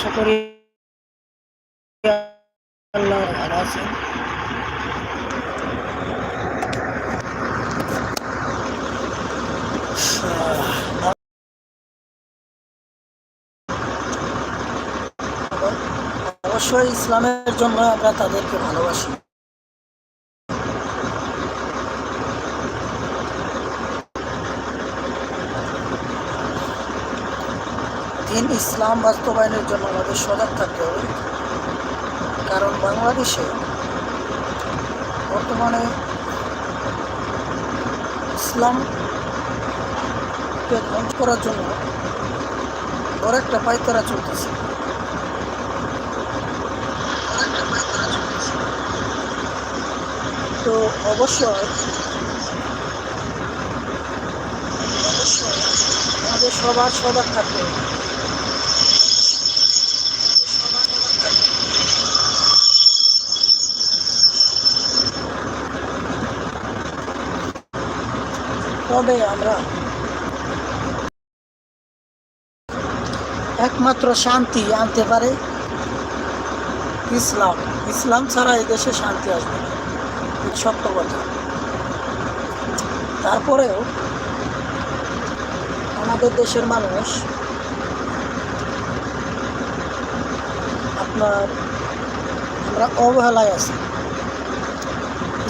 আশা করি ভালো অবশ্যই ইসলামের জন্য আমরা তাদেরকে ভালোবাসি। দিন ইসলাম বাস্তবায়নের জন্য আমাদের সজাগ থাকতে হবে। কারণ বাংলাদেশে বর্তমানে ইসলামকে ধ্বংস করার জন্য বড় একটা পাইতারা চলতেছে। তো অবশ্যই অবশ্যই আমাদের সবার সজাগ থাকতে হবে। তবে আমরা একমাত্র শান্তি আনতে পারে ইসলাম। ইসলাম ছাড়া দেশে শান্তি আসবে সত্য কথা। তারপরেও আমাদের দেশের মানুষ আপনার, আমরা অবহেলায় আছি।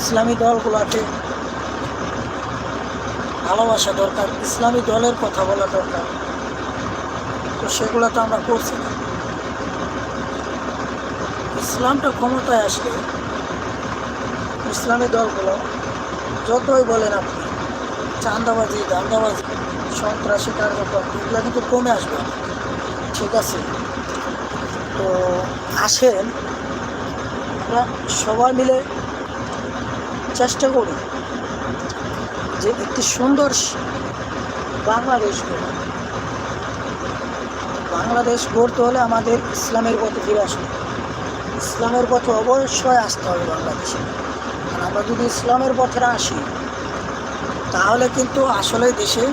ইসলামী দলগুলোকে ভালোবাসা দরকার, ইসলামী দলের কথা বলা দরকার। তো সেগুলো তো আমরা করছি না। ইসলামটা ক্ষমতায় আসলে ইসলামী দলগুলো যতই বলেন আপনি চান্দাবাজি দান্দাবাজি সন্ত্রাসী কার্যক্রম, এগুলো কিন্তু কমে আসবে। ঠিক আছে? তো আসেন, আমরা সবাই মিলে চেষ্টা করি। যে একটি সুন্দর বাংলাদেশ বাংলাদেশ গড়তে হলে আমাদের ইসলামের পথে ফিরে আসবে ইসলামের পথে অবশ্যই আসতে হবে বাংলাদেশে। আর আমরা যদি ইসলামের পথে আসি, তাহলে কিন্তু আসলে দেশে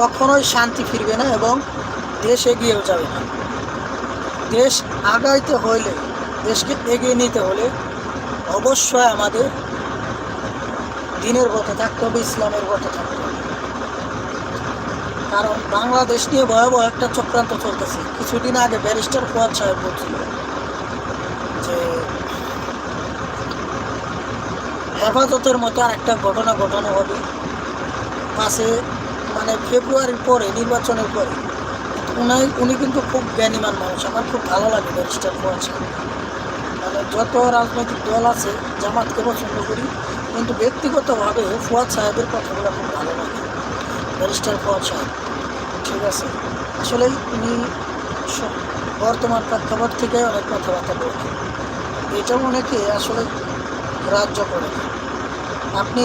কখনোই শান্তি ফিরবে না এবং দেশ এগিয়েও যাবে না। দেশ আগাইতে হইলে, দেশকে এগিয়ে নিতে হলে অবশ্যই আমাদের দিনের পথে থাকতে হবে, ইসলামের পথে থাকতে হবে। কারণ বাংলাদেশ নিয়ে ভয়াবহ একটা চক্রান্ত চলতেছে। কিছুদিন আগে ব্যারিস্টার ফুয়াদ সাহেব বলছিল যে, হেফাজতের মতো আর একটা ঘটনা ঘটানো হবে। পাশে মানে ফেব্রুয়ারির পরে, নির্বাচনের পরে। উনি উনি কিন্তু খুব জ্ঞানীমান মানুষ। আমার খুব ভালো লাগে ব্যারিস্টার ফুয়াদ সাহেব। মানে যত রাজনৈতিক দল আছে, জামাতকে পছন্দ করি কিন্তু ব্যক্তিগতভাবে ফুয়াদ সাহেবের কথাগুলো খুব ভালো লাগে। ব্যারিস্টার ফুয়াদ সাহেব, ঠিক আছে? আসলে উনি বর্তমান প্রেক্ষাপট থেকে অনেক কথাবার্তা বলতেন। এটা অনেকে আসলে গ্রাহ্য করে আপনি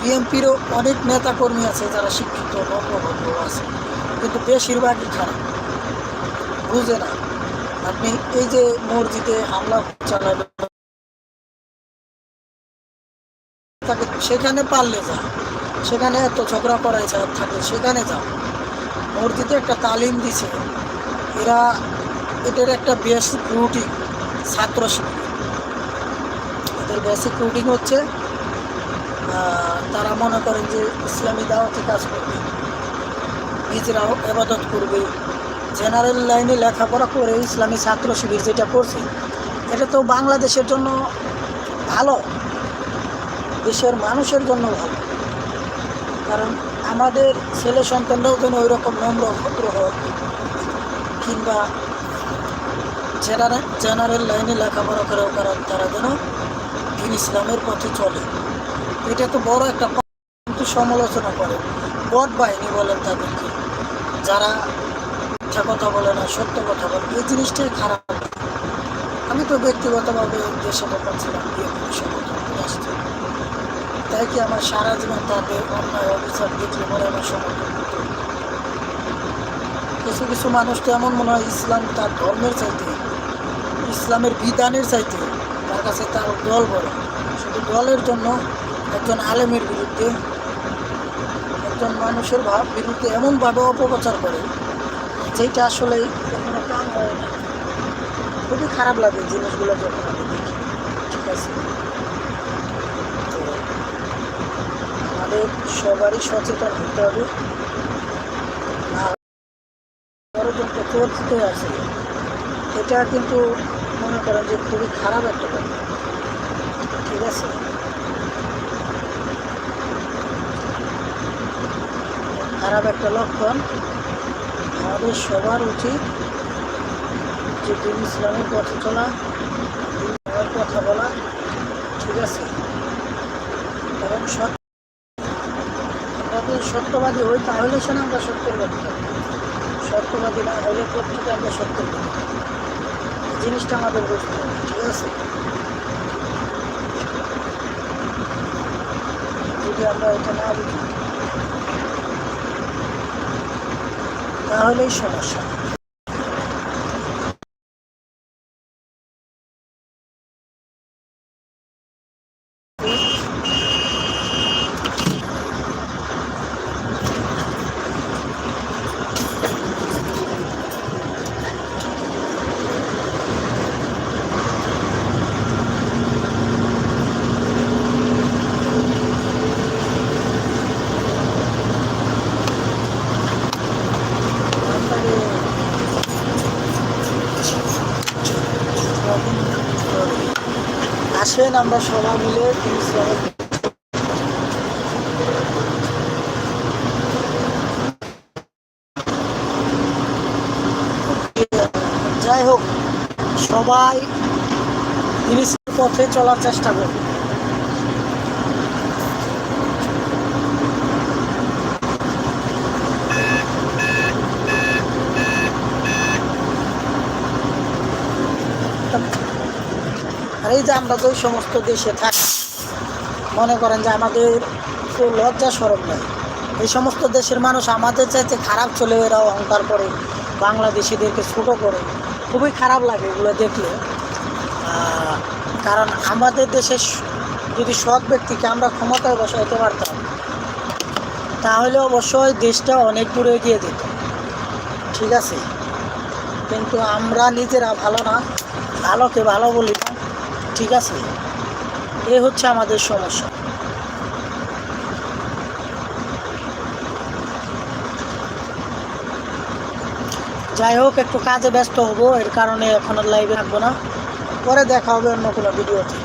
বিএনপিরও অনেক নেতাকর্মী আছে যারা শিক্ষিত বঙ্গভদ্র আছে, কিন্তু বেশিরভাগই খারাপ। বুঝে না। আপনি এই যে মসজিদে হামলা চালাবেন তাকে সেখানে পারলে যা সেখানে এত ঝগড়া করাই যা থাকে সেখানে যাও। মসজিদে একটা তালিম দিছে। এরা এদের একটা বেসিক রুটিন ছাত্র এদের বেসিক রুটিন হচ্ছে তারা মনে করেন যে ইসলামী দাওয়াতি কাজ করবে নিজেরাও এবাদত করবে। জেনারেল লাইনে লেখাপড়া করে ইসলামী ছাত্র শিবির যেটা করছে, এটা তো বাংলাদেশের জন্য ভালো। দেশের মানুষের জন্য ভালো। কারণ আমাদের ছেলে সন্তানরাও যেন ওই রকম নম্র, ভদ্র হয়। কিংবা জেনারেল জেনারেল লাইনে লেখাপড়া করেও কারণ তারা যেন দিন ইসলামের পথে চলে। এটা তো বড় একটা কিন্তু সমালোচনা করে। বট বাহিনী বলেন তাদেরকে। যারা মিথ্যা কথা বলে না, সত্য কথা বলে, এই জিনিসটাই খারাপ। আমি তো ব্যক্তিগতভাবে দেশে ছিলাম বিএনপি সমর্থন করে আসছি তাই কি আমার সারা জীবন তাদের অন্যায়, অবিচার দেখলে পরে আমার সমর্থন কিছু কিছু মানুষ তো এমন মনে হয় ইসলাম তার ধর্মের চাইতে, ইসলামের বিধানের চাইতে তার কাছে তার দল বলে শুধু দলের জন্য একজন আলেমের বিরুদ্ধে, একজন মানুষের ভাব বিরুদ্ধে এমনভাবে অপপ্রচার করে, যেটা আসলে কখনো কাম হয় না। খুবই খারাপ লাগে জিনিসগুলো যখন আমি দেখি। ঠিক আছে? আমাদের সবারই সচেতন হতে হবে। ষড়যন্ত্র আছে, এটা কিন্তু মনে করেন যে খুবই খারাপ একটা ব্যাপার। ঠিক আছে? খারাপ একটা লক্ষণ। আমাদের সবার উচিত যে দিন ইসলামের পথে চলা দিন ইসলামের কথা বলা ঠিক আছে এবং সৎ আমাদের সত্যবাদী হই, তাহলে সে আমরা সত্যের ব্যক্তি। সত্যবাদী না হলে প্রত্যেকে আমরা সত্যের ব্যক্তি জিনিসটা আমাদের বুঝতে হবে, ঠিক আছে? যদি আমরা এটা না বুঝি, তাহলেই সমস্যা। আসেন আমরা সবাই মিলে তিনি যাই হোক সবাই জিনিসের পথে চলার চেষ্টা করবে যে আমরা যে সমস্ত দেশে থাকি, মনে করেন যে আমাদের তো লজ্জা সরম নেই। এই সমস্ত দেশের মানুষ আমাদের চাইতে খারাপ চলে এরা অহংকার করে, বাংলাদেশিদেরকে ছোট করে। খুবই খারাপ লাগে এগুলো দেখলে। কারণ আমাদের দেশের যদি সৎ ব্যক্তিকে আমরা ক্ষমতায় বসাইতে পারতাম, তাহলে অবশ্যই দেশটা অনেক দূরে এগিয়ে যেত। ঠিক আছে? কিন্তু আমরা নিজেরা ভালো না, ভালোকে ভালো বলি। ঠিক আছে? এ হচ্ছে আমাদের সমস্যা। যাই হোক, একটু কাজে ব্যস্ত হব, এর কারণে এখন লাইভে থাকব না। পরে দেখা হবে অন্য কোনো ভিডিওতে